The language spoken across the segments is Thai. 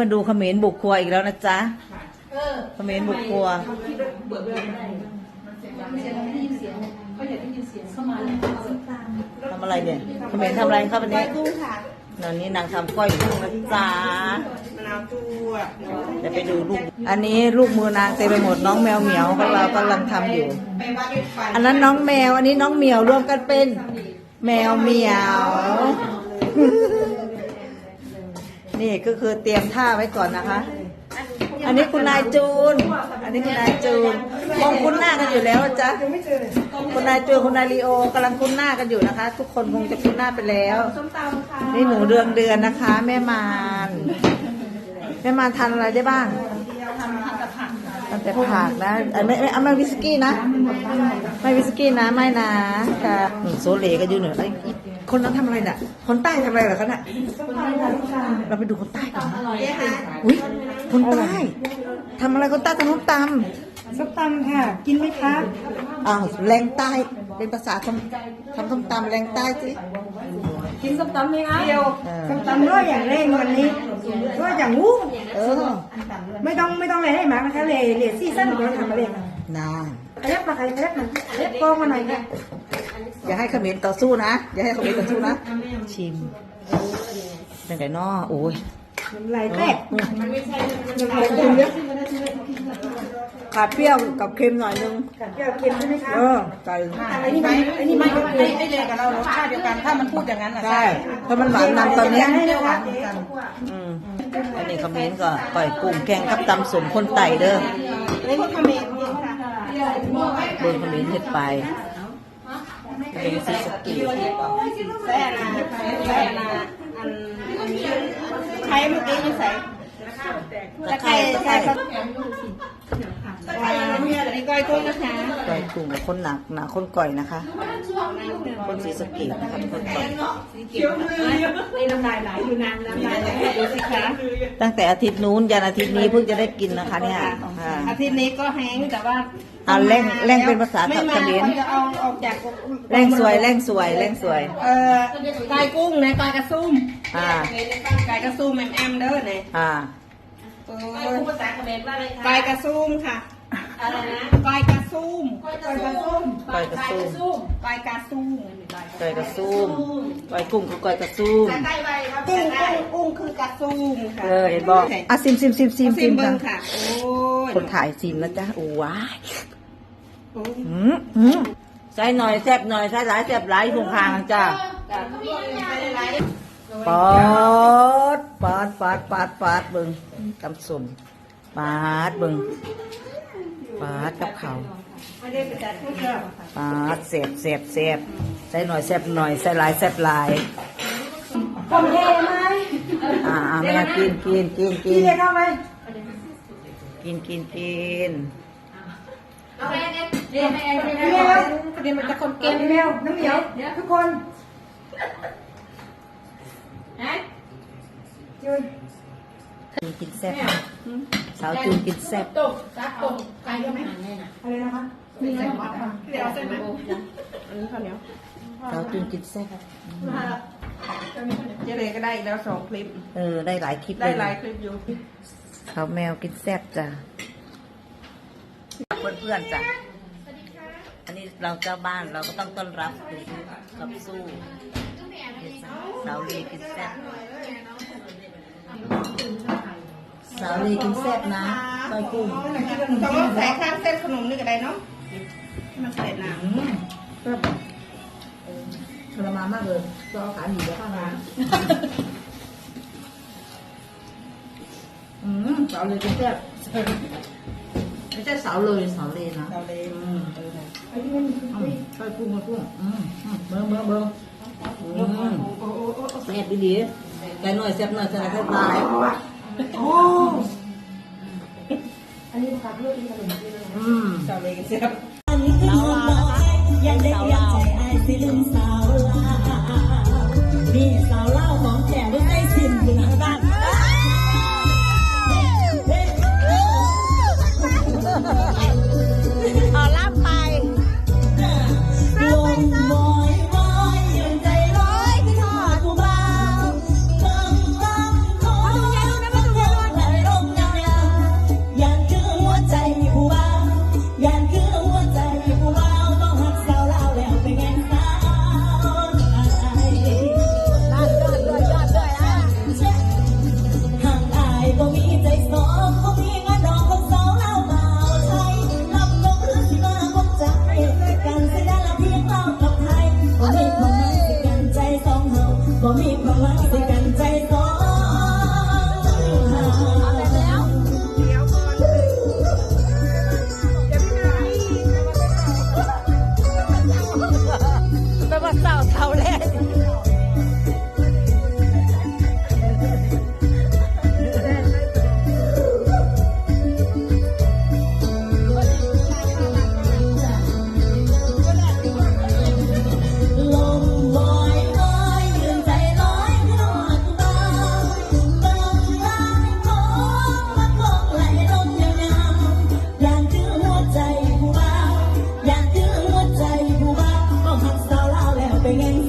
มาดูเขมรบุกครัวอีกแล้วนะจ๊ะเออเขมรบุกครัวคิดว่าเบื่อเบื่อไม่ได้มันเสียงเราไม่ได้ยินเสียงเขาอยากได้ยินเสียงเข้ามาเลยเอาตามทำอะไรเนี่ยเขมรทำอะไรครับวันนี้กุ้งค่ะตอนนี้นางทำก้อยกุ้งนะจ๊ะมะนาวตัวเดี๋ยวไปดูลูก อันนี้ลูกมือนางเต็มไปหมดน้องแมวเหมียวของเรากำลังทำอยู่ไปวัดด้วยไฟอันนั้นน้องแมว อันนี้น้องเหมียวรวมกันเป็น แมวเหมียว นี่ก็คือเตรียมท่าไว้ก่อนนะคะ อันนี้คุณนายจูน อันนี้คุณนายจูนคงคุ้นหน้ากันอยู่แล้วจ้ะคุณนายจูนคุณนายลีโอกำลังคุ้นหน้ากันอยู่นะคะ ทุกคนคงจะคุ้นหน้าไปแล้วส้มตำค่ะนี่หนูเดือนเดือนนะคะ แม่มานแม่มานทานอะไรได้บ้างทำแต่ผักนะเอ้ยไม่ไม่เอาไม่วิสกี้นะ ไม่วิสกี้นะไม่นะค่ะหนูโซเลก็อยู่เหนือไอ้อี คนนั้นทำอะไรน่ะ คนใต้ทำอะไรเหรอคะน่ะเราไปดูคนใต้กันนะอุ้ยคนใต้ทำอะไรคนใต้ทำน้ำตส้มตำค่ะ กินไหมคะำอ้าวแรงใต้เป็นภาษาทำทำส้มตำแรงใต้สิกินส้มตำไหมคะเดียวเออส้มตำด้วยอย่างเร่งวันนี้ด้วยอย่างงูเออ ไม่ต้องไม่ต้องอะไรให้หมานะคะเลยเลยซีซั่นของเราทำมาเลยค่ะนานขยับมาขยับมาขยับกองมาหน่อยค่ะ อย่าให้เขมรต่อสู้นะ อย่าให้เขมรต่อสู้นะ ชิมเป็นไงน้อโอ้ยน้ำลายแตกขาดเปรี้ยวกับเค็มหน่อยนึงกัดเปรี้ยวเค็มใช่ไหมคะเออใจอันนี้มันอันนี้มันก็เค็มให้เลยกับเรารสชาติเดียวกัน ถ้ามันพูดอย่างนั้นอะใช่ถ้ามันหวานนำตอนเนี้ยให้นะคะอืมอันนี้เขมรก็ปล่อยกุ้งแกงกับตำสมคนไต่เด้ออันนี้ก็ทำเองค่ะเบิ่งเขมรเฮ็ดไป เป็นซีสะเกีแซ่นาแซ่นาอันอันนี้ใช้เมื่อกี้ยังใส่ตะไคร้ตะไคร้อ่าอันนี้ก้อยกุ้งนะคะ ปล่อยกุ้งคนหนักหนาคนก่อยนะคะ คนซีสะเกีนะคะคนก่อยนี่น้ำลายไหลอยู่นานน้ำลายไหลดูสิคะตั้งแต่อาทิตย์นู้นยันอาทิตย์นี้เพิ่งจะได้กินนะคะเนี่ยอ่าอาทิตย์นี้ก็แห้งแต่ว่าอ่าเร่งเร่งเป็นภาษาไม่มาเขมรคนจะเอาออกจากแรงสวยแรงสวยแรงสวย เอ่อไก่กุ้งนะไก่กระซุ่มอ่าไก่กระซุ่มแอมแอมเด้อเนี่ยอ่าเอพูดอภาษาเขมรว่าอะไรคะไก่กระซุ่มค่ะ อะไรนะไก่กระซุ่มก้อยกระซุ่มก้อยกระซุ่มซุ่มไก่กระซุ่มก้อยกระซุ่มก้อยกุ้งคือก้อยกระซุ่มใต้ใบครับกุ้งกุ้งกุ้งคือกระซุ่มค่ะเออเห็นบอกอะซิมซิมซิมซิมซิซิมมเบิ้งค่ะค่ะโอ้ยคนถ่ายซิมนะจ๊ะโอ้ว้ายโอ้ยอืมอืมใส่หน่อยแซ่บหน่อยใส่หลายแซ่บหลายอยู่ข้างๆจ้ะปอดปาดปาดปาดปาดเบิ่งตำสุ่มปาดเบิ่ง ปาดกับเขาวไม่ได้ไปจัดผู้เชื่อปาดเสียบเสียบเสียบใส่หน่อยแซ่บหน่อยใส่หลายแซ่บหลายผมเทไหมอ่าอ่าแม่กินกินกินกิพี่นเทเข้าไหมกินกินกินเอาแม่เนี่ยเรียนแม่เรียนพี่แม่เมลเรียนมันจะคนเกเก่งมเมลน้ำเหนียวทุกคนนะจุนจูน กินแซ่บสาวจูนกินแซ่บตกซักตกไกลก็ไม่หันเลยนะอะไรนะคะมีเส้นหวานเดี๋ยวเส้นไหมอันนี้ข้าวเหนียวสาวจูนกินแซ่บเจเลยก็ได้อีกแล้วสองคลิป เออได้หลายคลิปได้เลยหลายคลิปอยู่ข้าวแมวกินแซ่บจ้ะเพื่อนๆจ้ะอันนี้เราเจ้าบ้านเราก็ต้องต้อนรับกับสู้สาวลีกินแซ่บ สาวลีกินแซ่บนะก้อยกุ้งต้องใส่ข้างเส้นขนมนี่ก็ได้เนาะให้มันใส่น้ก็ทรมานมากเลยรอขาหนีแล้วข้างร้านอืมสาวเลยกินแซ่บไม่ใช่สาวเลยสาวเลยนะำเราเลยอืมอืมก้อยกุ้งก้อยกุ้งอืมอืมเบิ้งเบิ้งเบิ้งอืมแซ่บดีดีไก่หน่อยแซ่บหน่อยแซ่บแซ่บหลาย โอ้อืมเราเลยกันเสียบยังได้อยากใจไอ้สิลืมสาวลานี่สาวเล่าของแก่ไม่ได้สิ้นอยู่หน้าบ้าน morning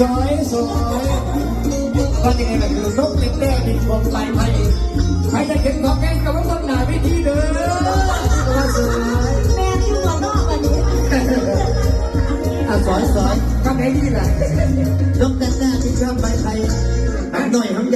สวยสวยตอนนี้แบบนกเติดแด้มีความไปไทยใครจะเห็นของแกงกับว่าคนหนาวิธีเด้อสวยแม่ที่หัวนอกอันนี้อะสวยวยทำไงดีล่ะนกติดแต่ที่ชอบไปไทยหน่อยทั้ง